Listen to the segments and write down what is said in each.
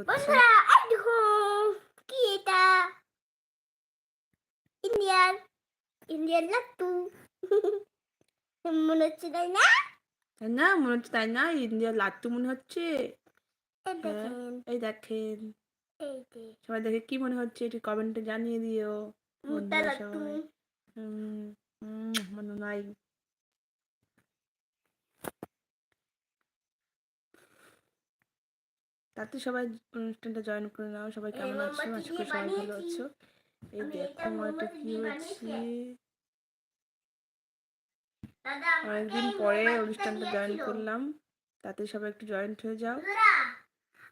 দেখো কি এটা ইন্ডিয়ান ইন্ডিয়ান লাট্টু মনে হচ্ছে তাই না না মনে হচ্ছে তাই না ইন্ডিয়ার লাট্টু মনে হচ্ছে এই হ্যাঁ, দেখেন সবাই দেখে কি মনে হচ্ছে একটু কমেন্টে জানিয়ে দিও বন্ধুরা সবাই হুম, হুম, মনে নাই তাতে সবাই অনুষ্ঠানটা জয়েন করে নাও। সবাই কেমন আছো? আশা করি সবাই ভালো আছো। এই দেখো এটা কি দিয়ে হচ্ছে অনেকদিন পরে অনুষ্ঠানটা জয়েন করলাম। তাতে সবাই একটু জয়েন্ট হয়ে যাও।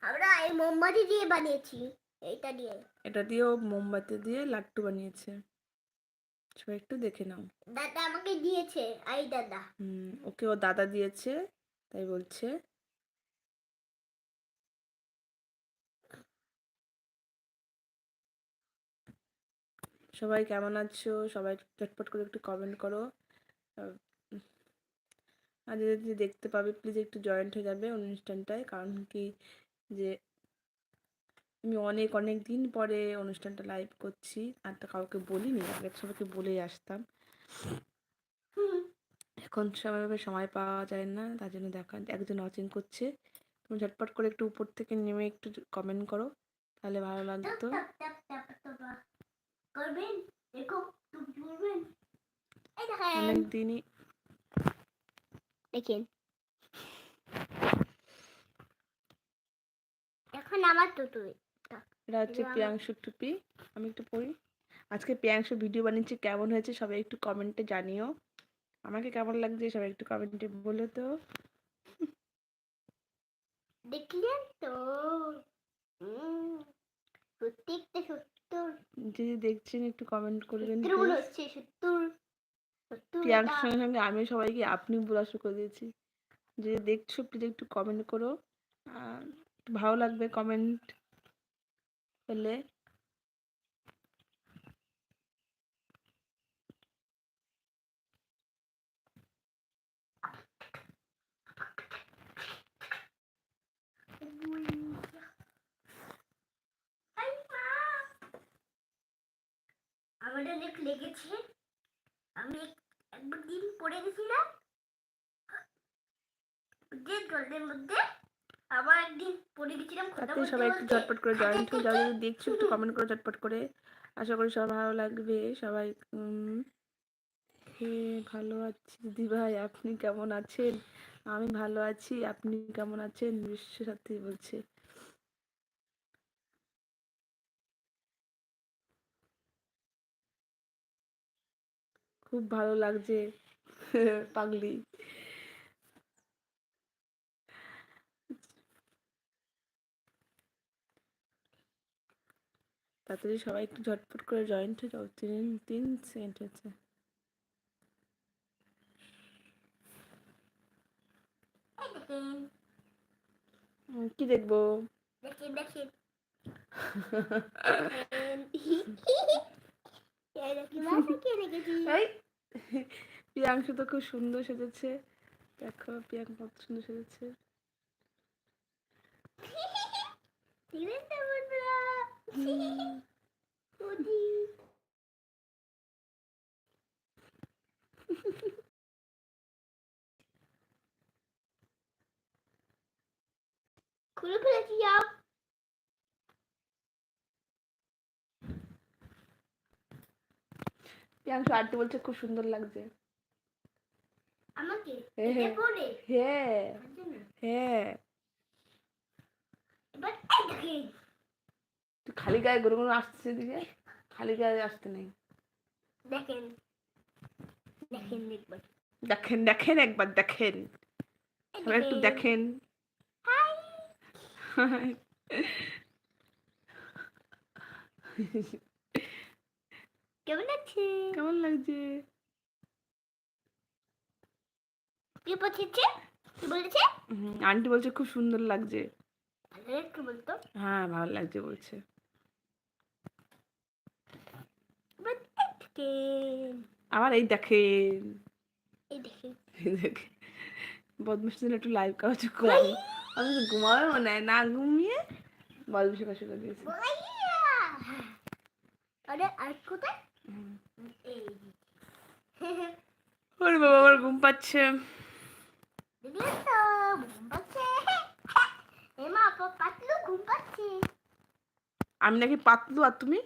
আমরা এই মোমবাতি দিয়ে বানিয়েছি। এইটা দিয়ে। এটা দিয়েও মোমবাতি দিয়ে লাট্টু বানিয়েছে। সবাই একটু দেখে নাও। দাদা আমাকে দিয়েছে। আই দাদা। হুম ওকে ও দাদা দিয়েছে তাই বলছে। সবাই কেমন আছো? সবাই চটপট করে একটু কমেন্ট করো। আর যদি দেখতে পাবে প্লিজ একটু জয়েন্ট হয়ে যাবে অনুষ্ঠানটায়। কারণ কি যে আমি অনেক অনেক দিন পরে অনুষ্ঠানটা লাইভ করছি। আর তো কাউকে বলিনি, আগে সবাইকে বলেই আসতাম। এখন সেভাবে সময় পাওয়া যায় না, তার জন্য দেখা, একজন ওয়াচিং করছে। তুমি ঝটপট করে একটু উপর থেকে নেমে একটু কমেন্ট করো, তাহলে ভালো লাগতো। করবেন দেখো তুমি করবেন অনেক দিনই দেখেন এখন আমার টুটু এটা হচ্ছে এবার প্রিয়াংশু টুপি আমি একটু পড়ি। আজকে প্রিয়াংশু ভিডিও বানিয়েছি কেমন হয়েছে সবাই একটু কমেন্টে জানিও। আমাকে কেমন লাগছে সবাই একটু কমেন্টে বলে তো দেখলেন তো? হুম, সত্যি একটা সত্তর যদি দেখছেন একটু কমেন্ট করবেন সত্তর সঙ্গে সঙ্গে আমি সবাইকে আপনি বলা শুরু করে দিয়েছি। যদি দেখছ প্লিজ একটু কমেন্ট করো। ভালো লাগবে কমেন্ট করলে আই মা! আমার অনেক লেগেছে আমি একবার দিন পড়ে গেছিলাম। যে জলের মধ্যে আবার একদিন পড়ে গেছিলাম তাতে সবাই একটু ঝটপট করে জয়েন্ট হয়ে যাও যদি দেখছ একটু কমেন্ট করো ঝটপট করে। আশা করি সবার ভালো লাগবে। সবাই ভালো আছি দিদি ভাই আপনি কেমন আছেন? আমি ভালো আছি আপনি কেমন আছেন? বিশ্ব সাথী বলছে। খুব ভালো লাগছে। পাগলি। তাড়াতাড়ি সবাই একটু ঝটপট করে জয়েন্ট হয়ে যাও। তিন তিন সেকেন্ড দেখেন উম, কি দেখব? দেখি এই প্রিয়াংশু তো খুব সুন্দর সেজেছে। দেখো পিয়াং কত সুন্দর সেজেছে। দেখলেন তো বন্ধুরা হুম, কুদি খুলে ফেলেছি যাও প্রিয়াংশু আরতি বলছে খুব সুন্দর লাগছে। আমাকে? হ্যাঁ, হ্যাঁ। হ্যাঁ। জন্য। হ্যাঁ। তুই খালি গায়ে গরু গরু আসছে দিকে খালি গায়ে আসতে নেই। দেখেন। দেখেন দেখবেন দেখেন দেখেন একবার দেখেন। সবাই একটু দেখেন। হাই। কেমন আছে কেমন লাগছে? কি বলছে? কি বলেছে? আন্টি বলছে খুব সুন্দর লাগছে। ভালো একটু বলতো? হ্যাঁ ভালো লাগছে বলছে। এবার এই দেখেন আবার এই দেখেন। এই দেখেন। এই দেখেন। বদমাস দিন একটু লাইভ কাজ করি আমি তো ঘুমাবে মনে হয়। না ঘুমিয়ে কষ্ট করে দিয়েছে। আরে আর কোথায়? ওরে বাবা আমার ঘুম পাচ্ছে আমি নাকি পাতলু আর তুমি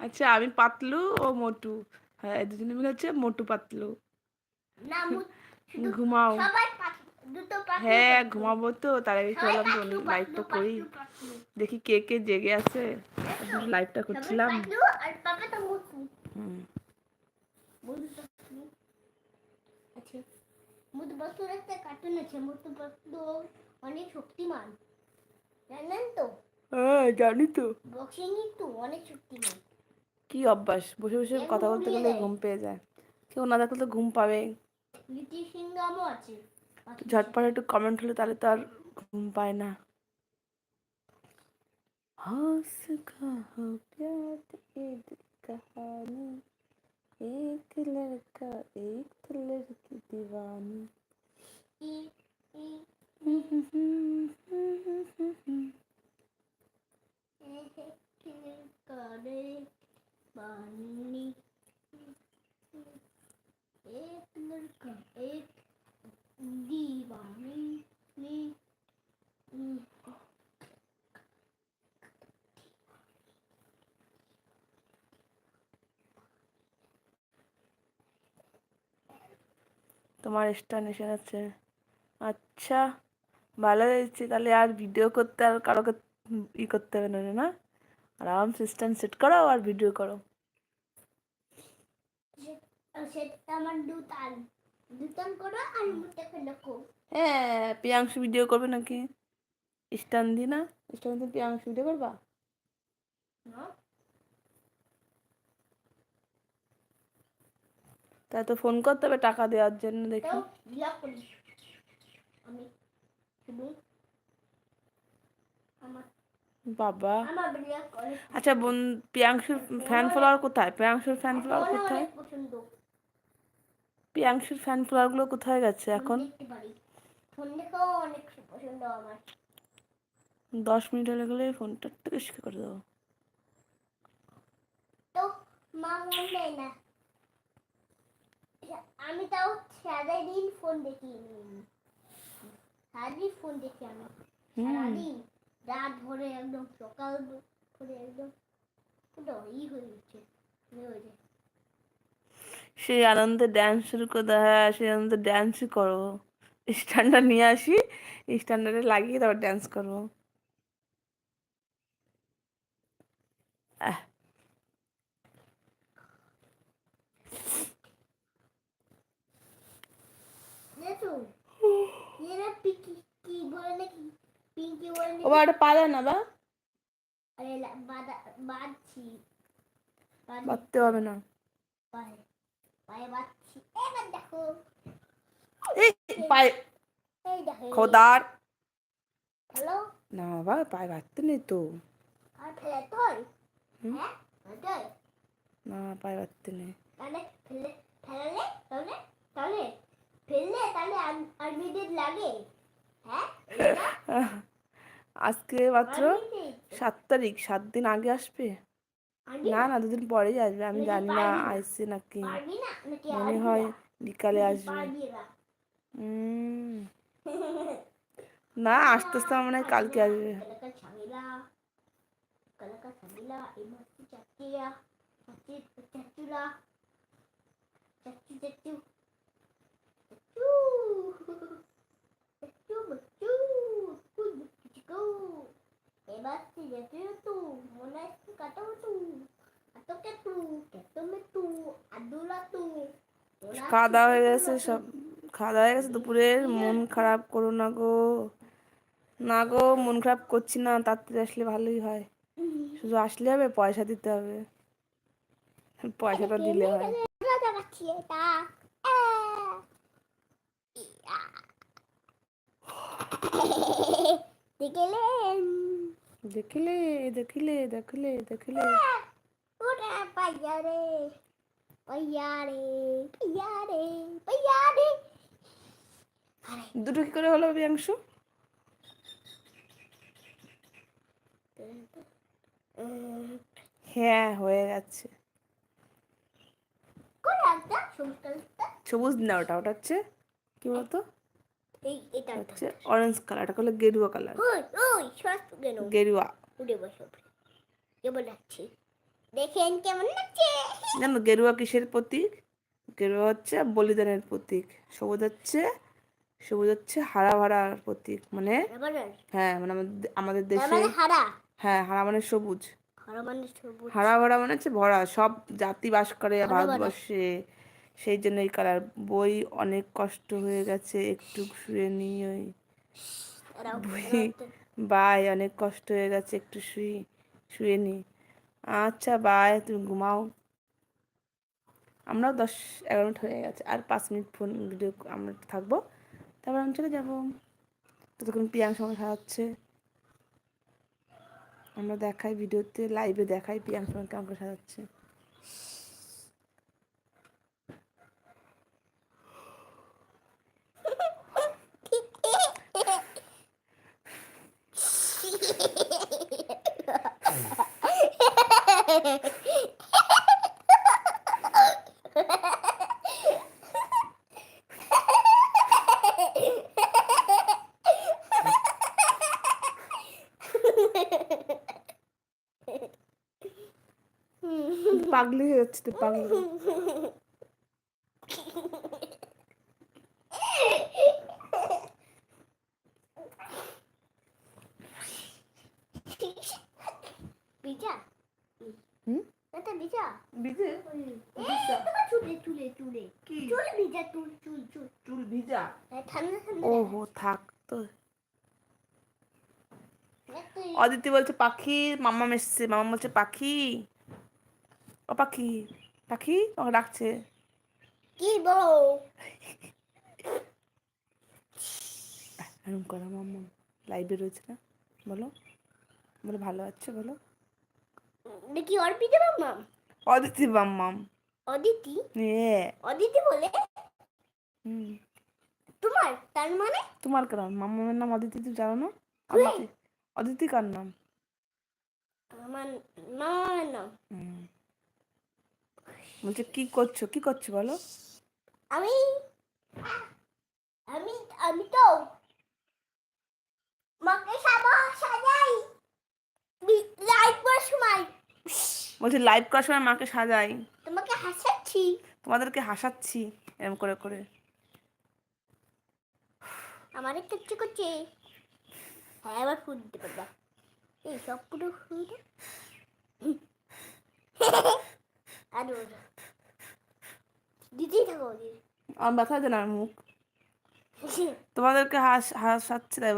আচ্ছা আমি পাতলু ও মোটু হ্যাঁ দুজনে মিলে হচ্ছে মোটু পাতলু ঘুমাও হ্যাঁ ঘুমাবো তো তার আগে ভাবলাম তো লাইভটা করি। দেখি কে কে জেগে আছে। লাইভটা করছিলাম। তো আচ্ছা একটা কার্টুন আছে অনেক শক্তিমান। জানেন তো? হ্যাঁ জানি তো। বক্সিং একটু অনেক শক্তিমান। কি অভ্যাস? বসে বসে কথা বলতে গেলে ঘুম পেয়ে যায়। কেউ না দেখলে তো ঘুম পাবে। লিটি সিংহামও আছে। ঝটপট একটু কমেন্ট হলে তাহলে তো আর ঘুম পায় না हंस कहाँ प्यार ये दिल कहानी एक लड़का एक तो लड़की दीवानी তোমার স্টান এসে গেছে আচ্ছা ভালো হয়েছে। তাহলে আর ভিডিও করতে আর কারোকে ই করতে হবে না না? আরামসে স্ট্যান্ড সেট করো আর ভিডিও করো। হ্যাঁ প্রিয়াংশু ভিডিও করবে নাকি? স্ট্যান্ড দি না? স্ট্যান্ড দিয়ে প্রিয়াংশু ভিডিও করবা? তাই তো ফোন করতে হবে টাকা দেওয়ার জন্য দেখি। বাবা। আচ্ছা বোন প্রিয়াংশুর ফ্যান ফলোয়ার কোথায়? প্রিয়াংশুর ফ্যান ফলোয়ার কোথায়? প্রিয়াংশুর ফ্যান ফলোয়ারগুলো কোথায় গেছে এখন? দশ মিনিট হলে গেলে ফোনটা ইস্কে করে দেবো তো মা মন না। আমি তাও সারাদিন ফোন দেখি সারাদিন ফোন দেখি আমি। সারাদিন রাত ভরে একদম সকাল করে একদম ই হয়ে যায়। সেই আনন্দে ড্যান্স শুরু করে দাও হ্যাঁ সেই আনন্দে ড্যান্সই করো। স্ট্যান্ডার্ড নিয়ে আসি স্ট্যান্ডার্ডে লাগিয়ে তারপর ড্যান্স করব। আহ, দেখো এরা পিকি কি বলে নাকি পিঙ্কি বলে ও বা ওটা পা না বা আরে বাঁধতে হবে না খোদার না বাবা পায়ে বাঁধতে নেই তো আর? হ্যাঁ না পায়ে বাঁধতে নেই তাহলে তাহলে ফেললে তাহলে আর্মিদের লাগে হ্যাঁ আজকে মাত্র সাত তারিখ, সাত দিন আগে আসবে? না না, দুদিন পরেই আসবে, আমি জানি না আসছে নাকি। মনে হয় বিকালে আসবে। না? আসতে আসতে মনে হয় কালকে আসবে। এবার যেতে হয়ে গেছে, সব খাওয়া হয়ে গেছে, দুপুরের মন খারাপ করো না গো। না গো, মন খারাপ করছি না, তাড়াতাড়ি আসলে ভালোই হয়। শুধু আসলে হবে, পয়সা দিতে হবে। পয়সাটা দিলে হয়। দেখলেন দেখিলে দেখিলে দেখিলে দেখিলে। ওরা পাইয়ারে পাইয়ারে পাইয়ারে পাইয়ারে দুটো কি করে হলো উম, হ্যাঁ হয়ে গেছে। সবুজ সবুজ না ওটা ওটা হচ্ছে কি বলতো? এই এটা হচ্ছে অরেঞ্জ কালার এটা হলো গেরুয়া কালার ওই ওই সস্ত কেন গেরুয়া। উড়ে বসো কেমন লাগছে দেখেন কেমন লাগছে। জানো গেরুয়া কিসের প্রতীক? গেরুয়া হচ্ছে বলিদানের প্রতীক। সবুজ হচ্ছে সবুজ হচ্ছে হারা ভাড়ার প্রতীক। মানে হ্যাঁ মানে আমাদের দেশে মানে হারা? হ্যাঁ হারা মানে সবুজ। হারা মানে সবুজ। হারা ভরা মানে হচ্ছে ভরা। সব জাতি বাস করে ভারতবর্ষে। সেই জন্য এই কালার। বই অনেক কষ্ট হয়ে গেছে একটু শুয়ে নিই ওই বই বাই অনেক কষ্ট হয়ে গেছে একটু শুই শুয়ে নি। আচ্ছা বাই তুমি ঘুমাও। আমরাও দশ এগারো মিনিট হয়ে গেছে আর পাঁচ মিনিট ফোন ভিডিও আমরা থাকব। তারপর আমি চলে যাব। ততক্ষণ পিয়াং সঙ্গে সাজাচ্ছে আমরা দেখাই ভিডিওতে লাইভে দেখাই পিয়াং সঙ্গে কেমন করে সাজাচ্ছে পাগলি হয়ে যাচ্ছে তো পাগলি ভিজা হুম? এটা ভিজা ভিজে এই তোমার চুলে চুলে চুলে কি চুল ভিজা চুল চুল চুল চুল ভিজা এই ঠান্ডা ঠান্ডা ওহো থাক তো। একটু অদিতি বলছে পাখি মামা এসছে মামা বলছে পাখি। ও পাখি পাখি? ও ডাকছে। কি বউ এরকম করো মাম্মা লাইভে রয়েছে না? বলো। বলো ভালো আছে? বলো। দেখি অর্পিতা মামা অদিতি মাম্মাম। অদিতি? এ অদিতি বলে? হুম। তোমার? তার মানে? তোমার কেন মাম্মামের নাম অদিতি তুমি জানো না? অদিতি অদিতি কার নাম? আমার মামার নাম। হুম। বলছে কি করছ? কি করছ বলো? আমি আমি আমি তো মাকে সাবা সাজাই। লাইট পর সময় বলছে লাইভ করার সময় মাকে সাজাই। তোমাকে হাসাচ্ছি। তোমাদেরকে হাসাচ্ছি। এরকম করে করে। আমার একটা ইচ্ছে করছে। হ্যাঁ আবার ফুল দিতে পারবা। এই সব পুরো ফুল আর দিতেই থাকো আমার ব্যথা হয়েছে না মুখ তোমাদেরকে হাস হাসাচ্ছে তাই